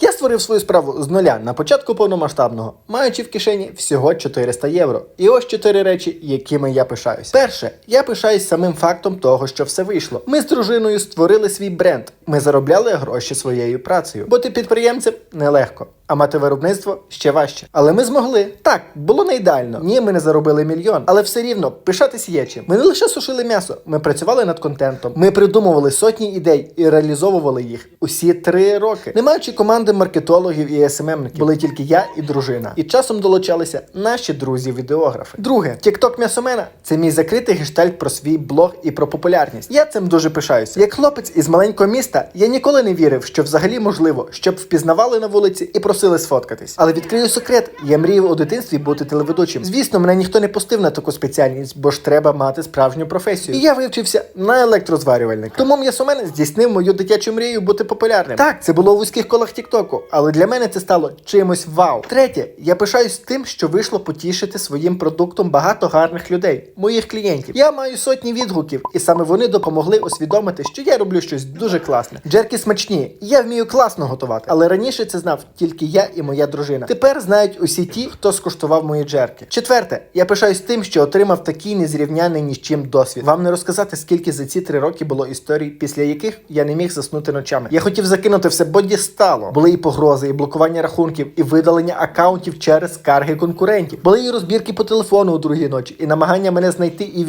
Я створив свою справу з нуля на початку повномасштабного, маючи в кишені всього 400 євро. І ось чотири речі, якими я пишаюсь. Перше, я пишаюсь самим фактом того, що все вийшло. Ми з дружиною створили свій бренд. Ми заробляли гроші своєю працею. Бути підприємцем нелегко. А мати виробництво ще важче. Але ми змогли. Так, було не ідеально. Ні, ми не заробили мільйон, але все рівно пишатись є чим. Ми не лише сушили м'ясо, ми працювали над контентом. Ми придумували сотні ідей і реалізовували їх усі три роки. Не маючи команди маркетологів і СММників, були тільки я і дружина. І часом долучалися наші друзі-відеографи. Друге, TikTok м'ясомена це мій закритий гештальт про свій блог і про популярність. Я цим дуже пишаюся. Як хлопець із маленького міста, я ніколи не вірив, що взагалі можливо, щоб впізнавали на вулиці і просили сфоткатись. Але відкрию секрет, я мріяв у дитинстві бути телеведучим. Звісно, мене ніхто не пустив на таку спеціальність, бо ж треба мати справжню професію. І я вивчився на електрозварювальника. Тому м'ясомен здійснив мою дитячу мрію бути популярним. Так, це було у вузьких колах Тіктоку, але для мене це стало чимось вау. Третє, я пишаюсь тим, що вийшло потішити своїм продуктом багато гарних людей, моїх клієнтів. Я маю сотні відгуків, і саме вони допомогли усвідомити, що я роблю щось дуже класне. Джерки смачні, я вмію класно готувати, але раніше це знав тільки я і моя дружина. Тепер знають усі ті, хто скуштував мої джерки. Четверте, я пишаюсь тим, що отримав такий незрівняний ні з чим досвід. Вам не розказати, скільки за ці три роки було історій, після яких я не міг заснути ночами. Я хотів закинути все, бо дістало. Були і погрози, і блокування рахунків, і видалення акаунтів через скарги конкурентів. Були і розбірки по телефону у другій ночі, і намагання мене знайти і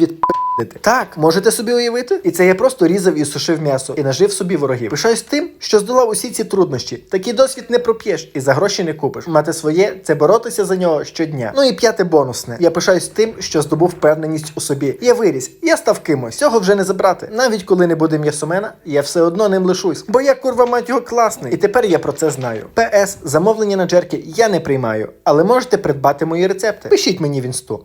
відп... Так, можете собі уявити? І це я просто різав і сушив м'ясо і нажив собі ворогів. Пишаюсь тим, що здолав усі ці труднощі. Такий досвід не проп'єш і за гроші не купиш. Мати своє це боротися за нього щодня. Ну і п'яте бонусне. Я пишаюсь тим, що здобув впевненість у собі. Я виріс, я став кимось. Цього вже не забрати. Навіть коли не буде м'ясомена, я все одно ним лишусь. Бо я курва мать його класний. І тепер я про це знаю. ПС замовлення на джерки я не приймаю, але можете придбати мої рецепти. Пишіть мені в інсту.